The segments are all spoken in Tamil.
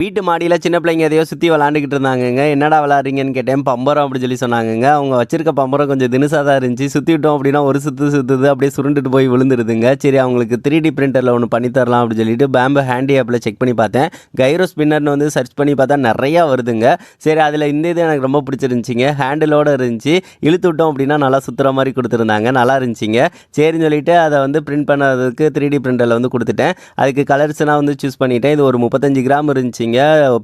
வீட்டு மாடியில் சின்ன பிள்ளைங்க எதையோ சுற்றி விளாண்டுக்கிட்டு இருந்தாங்கங்க. என்னடா விளாட்றீங்கன்னு கேட்டேன். பம்பரம் அப்படின்னு சொல்லி சொன்னாங்கங்க. அவங்க வச்சிருக்க பம்பரம் கொஞ்சம் தினுசாக தான் இருந்துச்சு. சுற்றி விட்டோம் அப்படின்னா ஒரு சுற்று சுற்றுது அப்படியே சுருண்டுட்டு போய் விழுந்துருதுங்க. சரி அவங்களுக்கு த்ரீ டி பிரிண்டரில் ஒன்று பண்ணித்தரலாம் அப்படின்னு சொல்லிட்டு பேம்பு ஹேண்டி ஆப்பில் செக் பண்ணி பார்த்தேன். கைரோ ஸ்பின்னர்னு வந்து சர்ச் பண்ணி பார்த்தா நிறையா வருதுங்க. சரி அதில் இந்த இது எனக்கு ரொம்ப பிடிச்சிருந்துச்சிங்க. ஹேண்டிலோடு இருந்துச்சு. இழுத்து விட்டோம் அப்படின்னா நல்லா சுற்றுற மாதிரி கொடுத்துருந்தாங்க. நல்லா இருந்துச்சிங்க. சரின்னு சொல்லிட்டு அதை வந்து பிரிண்ட் பண்ணதுக்கு த்ரீ டி பிரிண்டரில் வந்து கொடுத்துட்டேன். அதுக்கு கலர்ஸ்லாம் வந்து சூஸ் பண்ணிட்டேன். இது ஒரு முப்பத்தஞ்சு கிராம் இருந்துச்சுங்க.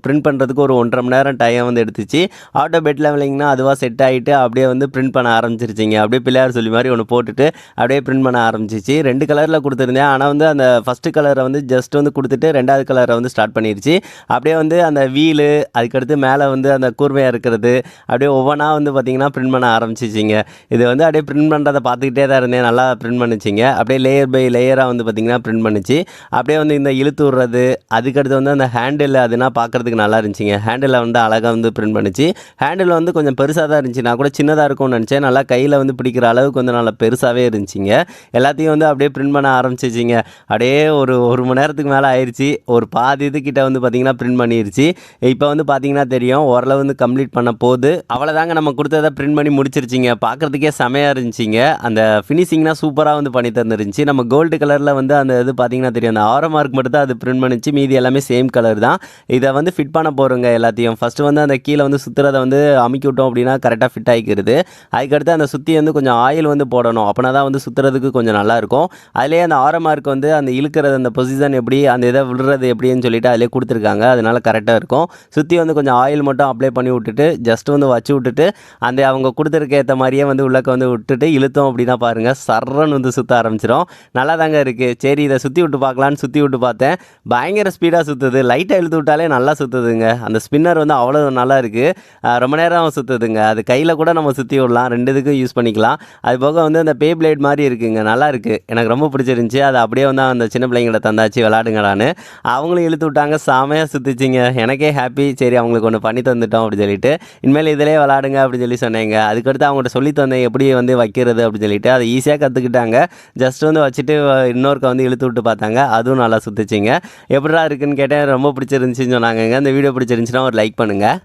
பிரிண்ட் பண்ணுறதுக்கு ஒரு ஒன்றரை மணி நேரம் டைம் வந்து எடுத்துச்சு. ஆட்டோ பெட் லெவலிங்னா அதுவாக செட் ஆகிட்டு அப்படியே வந்து பிரிண்ட் பண்ண ஆரம்பிச்சிருச்சிங்க. அப்படியே பிள்ளையார் சொல்லி மாதிரி ஒன்று போட்டுட்டு அப்படியே பிரிண்ட் பண்ண ஆரம்பிச்சிச்சு. ரெண்டு கலரில் கொடுத்துருந்தேன். ஆனால் வந்து அந்த ஃபஸ்ட்டு கலரை வந்து ஜஸ்ட் வந்து கொடுத்துட்டு ரெண்டாவது கலரை வந்து ஸ்டார்ட் பண்ணிருச்சு. அப்படியே வந்து அந்த வீலு அதுக்கடுத்து மேலே வந்து அந்த கூர்மையாக இருக்கிறது அப்படியே ஒவ்வொன்றா வந்து பார்த்திங்கன்னா பிரிண்ட் பண்ண ஆரம்பிச்சிச்சிங்க. இது வந்து அப்படியே பிரிண்ட் பண்ணுறதை பார்த்துக்கிட்டே தான் இருந்தேன். நல்லா பிரிண்ட் பண்ணுச்சிங்க. அப்படியே லேயர் பை லேயராக வந்து பார்த்திங்கன்னா பிரிண்ட் பண்ணுச்சு. அப்படியே வந்து இந்த இழுத்து விட்றது அதுக்கடுத்து வந்து அந்த ஹேண்டில் அது பார்த்தீங்கன்னா பார்க்குறதுக்கு நல்லா இருந்துச்சுங்க. ஹேண்டில் வந்து அழகாக வந்து பிரிண்ட் பண்ணுச்சு. ஹேண்டில் வந்து கொஞ்சம் பெருசாக தான் இருந்துச்சு நான் கூட சின்னதாக இருக்கும்னு நினச்சேன். நல்லா கையில் வந்து பிடிக்கிற அளவுக்கு வந்து நல்லா பெருசாகவே இருந்துச்சுங்க. எல்லாத்தையும் வந்து அப்படியே பிரிண்ட் பண்ண ஆரம்பிச்சிச்சிங்க. அப்படியே ஒரு ஒரு மணி நேரத்துக்கு மேலே ஆயிடுச்சு ஒரு பாதி இதுக்கிட்ட வந்து பார்த்திங்கன்னா பிரிண்ட் பண்ணிருச்சு. இப்போ வந்து பார்த்தீங்கன்னா தெரியும். ஓரளவு வந்து கம்ப்ளீட் பண்ண போது அவ்வளோதாங்க நம்ம கொடுத்ததை பிரிண்ட் பண்ணி முடிச்சிருச்சிங்க. பார்க்குறதுக்கே செமையாக இருந்துச்சிங்க. அந்த ஃபினிஷிங்லாம் சூப்பராக வந்து பண்ணி தந்துருந்துச்சு. நம்ம கோல்டு கலரில் வந்து அந்த இது பார்த்தீங்கன்னா தெரியும். அந்த ஆரோ மார்க் மட்டும் தான் அது பிரிண்ட் பண்ணிச்சு. மீதி எல்லாமே சேம் கலர் தான். இதை வந்து ஃபிட் பண்ண போகிறோங்க எல்லாத்தையும். ஃபஸ்ட்டு வந்து அந்த கீழே வந்து சுற்றுறதை வந்து அமுக்கி விட்டோம் அப்படின்னா கரெக்டாக ஃபிட் ஆகிக்கிறது அதுக்கடுத்து அந்த சுற்றி வந்து கொஞ்சம் ஆயில் வந்து போடணும். அப்படின்னா தான் வந்து சுற்றுறதுக்கு கொஞ்சம் நல்லாயிருக்கும் அதிலே அந்த ஆரோ வந்து அந்த இழுக்கிறது அந்த பொசிஷன் எப்படி அந்த இதை விடுறது எப்படின்னு சொல்லிட்டு அதிலே கொடுத்துருக்காங்க. அதனால கரெக்டாக இருக்கும். சுற்றி வந்து கொஞ்சம் ஆயில் மட்டும் அப்ளை பண்ணி விட்டுட்டு ஜஸ்ட் வந்து வச்சு விட்டுட்டு அந்த அவங்க கொடுத்துருக்க ஏற்ற மாதிரியே வந்து உள்ளக்க வந்து விட்டுட்டு இழுத்தோம் அப்படின்னா பாருங்கள் சர்றன்னு வந்து சுற்ற ஆரம்பிச்சிடும் நல்லா தாங்க இருக்குது சரி இதை சுற்றி விட்டு பார்க்கலான்னு சுற்றி விட்டு பார்த்தேன். பயங்கர ஸ்பீடாக சுற்றுது லைட்டாக இழுத்து விட்டாலே நல்லா சுற்றுதுங்க அந்த ஸ்பின்னர் வந்து அவ்வளோ நல்லா இருக்குது ரொம்ப நேரம் சுற்றுதுங்க அது கையில் கூட நம்ம சுற்றி விடலாம். ரெண்டு இதுக்கும் யூஸ் பண்ணிக்கலாம். அது போக வந்து அந்த பே பிளேட் மாதிரி இருக்குங்க. நல்லா இருக்குது எனக்கு ரொம்ப பிடிச்சிருந்துச்சி. அது அப்படியே வந்து அந்த சின்ன பிள்ளைங்களை தந்தாச்சு. விளாடுங்கடான்னு அவங்களும் இழுத்து விட்டாங்க. செமையாக சுற்றிச்சிங்க எனக்கே ஹாப்பி சரி அவங்களுக்கு ஒன்று பண்ணி தந்துட்டோம் அப்படின்னு சொல்லிட்டு இனிமேல் இதிலே விளாடுங்க அப்படின்னு சொல்லி சொன்னேங்க. அதுக்கடுத்து அவங்கள்ட்ட சொல்லி தந்தேன். எப்படி வந்து வைக்கிறது அப்படின்னு சொல்லிட்டு. அதை ஈஸியாக கற்றுக்கிட்டாங்க ஜஸ்ட் வந்து வச்சுட்டு இன்னொருக்க வந்து இழுத்து விட்டு பார்த்தாங்க. அதுவும் நல்லா சுற்றுச்சிங்க எப்படிடா இருக்குன்னு கேட்டேன். ரொம்ப பிடிச்சிருந்துச்சின்னு சொன்னாங்கங்க இந்த வீடியோ பிடிச்சிருந்துச்சுன்னா ஒரு லைக் பண்ணுங்கள்